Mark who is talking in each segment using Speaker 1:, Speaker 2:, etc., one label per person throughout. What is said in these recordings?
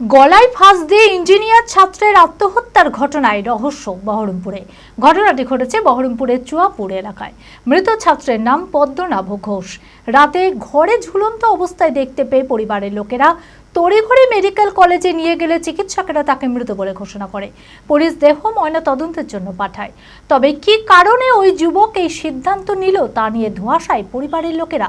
Speaker 1: গলায় ফাঁস দিয়ে ইঞ্জিনিয়ার ছাত্রের আত্মহত্যার ঘটনায় রহস্য বহরমপুরে। ঘটনাটি ঘটেছে বহরমপুরের চুয়াপুর এলাকায়। মৃত ছাত্রের নাম পদ্মনাভ ঘোষ। রাতে ঘরে ঝুলন্ত অবস্থায় দেখতে পেয়ে পরিবারের লোকেরা তড়িঘড়ি মেডিকেল কলেজে নিয়ে গেলে চিকিৎসকেরা তাকে মৃত বলে ঘোষণা করে। পুলিশ দেহ ময়না তদন্তের জন্য পাঠায়। তবে কি কারণে ওই যুবক এই সিদ্ধান্ত নিল তা নিয়ে ধোঁয়াশায় পরিবারের লোকেরা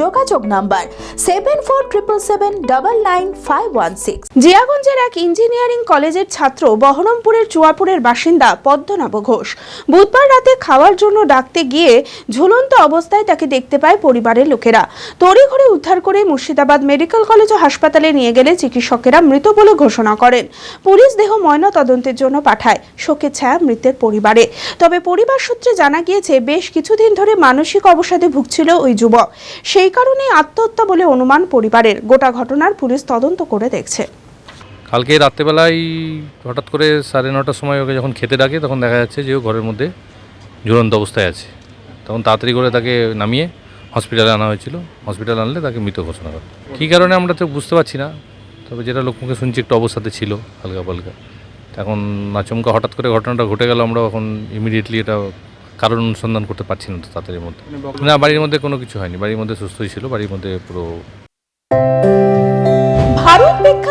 Speaker 2: যোগাযোগ number seven four triple seven double nine five one six জিয়াগঞ্জের এক ইঞ্জিনিয়ারিং কলেজের ছাত্র বহরমপুরের চুয়াপুরের বাসিন্দা পদ্মনাভ ঘোষ। বুধবার রাতে খাওয়ার জন্য ডাকতে গিয়ে ঝুলন্ত অবস্থায় তাকে দেখতে পায় পরিবারের লোকেরা। তড়িঘড়ি উদ্ধার করে মুর্শিদাবাদ মেডিকেল কলেজ ও হাসপাতালে নিয়ে গেলে চিকিৎসকেরা মৃত বলে ঘোষণা করেন। পুলিশ দেহ ময়না তদন্তের জন্য পাঠায়, শোকের ছায়া মৃতের পরিবারে। তবে পরিবার সূত্রে জানা গিয়েছে, বেশ কিছুদিন ধরে মানসিক অবসাদে ভুগছিল ওই যুবক। সেই কারণে আত্মহত্যা বলে অনুমান পরিবারের। গোটা ঘটনার পুলিশ তদন্ত করে দেখছে।
Speaker 3: কালকে রাত্রেবেলায় হঠাৎ করে সাড়ে নটার সময় ওকে যখন খেতে ডাকে, তখন দেখা যাচ্ছে যে ও ঘরের মধ্যে ঝুলন্ত অবস্থায় আছে। তখন তাড়াতাড়ি করে তাকে নামিয়ে হসপিটালে আনা হয়েছিল। হসপিটালে আনলে তাকে মৃত ঘোষণা করে। কী কারণে আমরা তো বুঝতে পারছি না। তবে যেটা লোকমুখে শুনছি একটু অবস্থাতে ছিল হালকা পালকা এখন আচমকা হঠাৎ করে ঘটনাটা ঘটে গেল, আমরা এখন ইমিডিয়েটলি এটা কারণ অনুসন্ধান করতে পারছি না তো তাদের মধ্যে। না বাড়ির মধ্যে কোনো কিছু হয়নি। বাড়ির মধ্যে সুস্থই ছিল বাড়ির মধ্যে পুরো
Speaker 2: ভারত